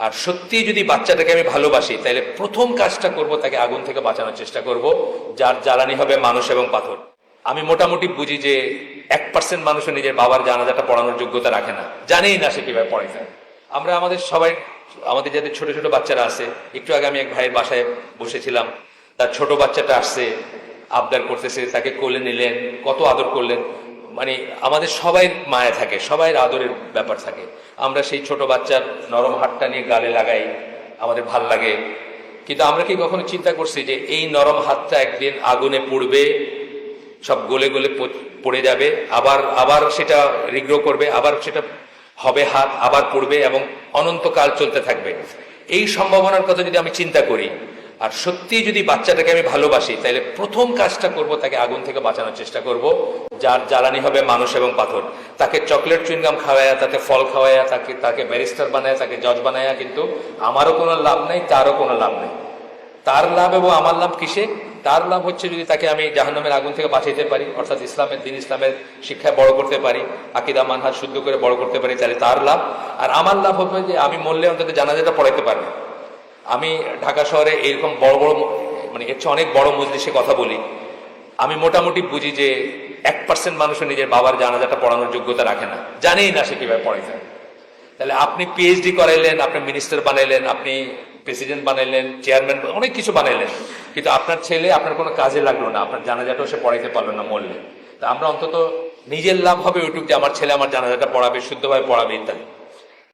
আর সত্যি যদি বাচ্চাটাকে আমি ভালোবাসি তাহলে প্রথম কাজটা করব, তাকে আগুন থেকে বাঁচানোর চেষ্টা করব, যার জ্বালানি হবে মানুষ এবং পাথর। আমি মোটামুটি বুঝি যে এক পার্সেন্ট মানুষও নিজের বাবার জানাজাটা পড়ানোর যোগ্যতা রাখে না। জানেই না সে কীভাবে পড়াইতে হয়। আমরা আমাদের সবাই, আমাদের যাদের ছোট ছোট বাচ্চারা আছে, একটু আগে আমি এক ভাইয়ের বাসায় বসেছিলাম, তার ছোট বাচ্চাটা আসছে, আবদার করতেছে, তাকে কোলে নিলেন, কত আদর করলেন। মানে আমাদের সবাই মায়া থাকে সবাই আদরের ব্যাপার থাকে। আমরা সেই ছোট বাচ্চার নরম হাতটা নিয়ে গালে লাগাই, আমাদের ভালো লাগে। কিন্তু আমরা কি কখনো চিন্তা করছি যে এই নরম হাতটা একদিন আগুনে পড়বে, সব গলে গলে পড়ে যাবে, আবার আবার সেটা রিগ্রো করবে, আবার সেটা হবে হাত, আবার পড়বে এবং অনন্তকাল চলতে থাকবে? এই সম্ভাবনার কথা যদি আমি চিন্তা করি আর সত্যি যদি বাচ্চাটাকে আমি ভালোবাসি তাহলে প্রথম কাজটা করব তাকে আগুন থেকে বাঁচানোর চেষ্টা করব, যার জ্বালানি হবে মানুষ এবং পাথর। তাকে চকলেট চুইনগাম খাওয়ায়া তাকে ফল খাওয়ায়া, তাকে তাকে ব্যারিস্টার বানায়, তাকে জজ বানায়া, কিন্তু আমারও কোনো লাভ নেই, তারও কোনো লাভ নেই। তার লাভ এবং আমার লাভ কিসে? তার লাভ হচ্ছে যদি তাকে আমি জাহান্নামের আগুন থেকে বাঁচাইতে পারি, অর্থাৎ ইসলামের দিন ইসলামের শিক্ষায় বড় করতে পারি, আকিদা মানহাজ শুদ্ধ করে বড় করতে পারি, তাহলে তার লাভ। আর আমার লাভ হবে যে আমি মরলে অন্তত জানাজাটা পড়াইতে পারব। আমি ঢাকা শহরে এরকম বড় বড় মানে এর চেয়ে অনেক বড় মজলিসে কথা বলি। আমি মোটামুটি বুঝি যে এক পার্সেন্ট মানুষও নিজের বাবার জানাজাটা পড়ানোর যোগ্যতা রাখে না। জানেই না সে কীভাবে পড়াইতে। তাহলে আপনি পিএইচডি করাইলেন, আপনি মিনিস্টার বানাইলেন, আপনি প্রেসিডেন্ট বানাইলেন চেয়ারম্যান অনেক কিছু বানাইলেন। কিন্তু আপনার ছেলে আপনার কোনো কাজে লাগল না, আপনার জানাজাটাও সে পড়াইতে পারল না মরলে। তা আমরা অন্তত নিজের লাভ হবে ওইটুক যে আমার ছেলে আমার জানাজাটা পড়াবে, শুদ্ধভাবে পড়াবে, ইত্যাদি।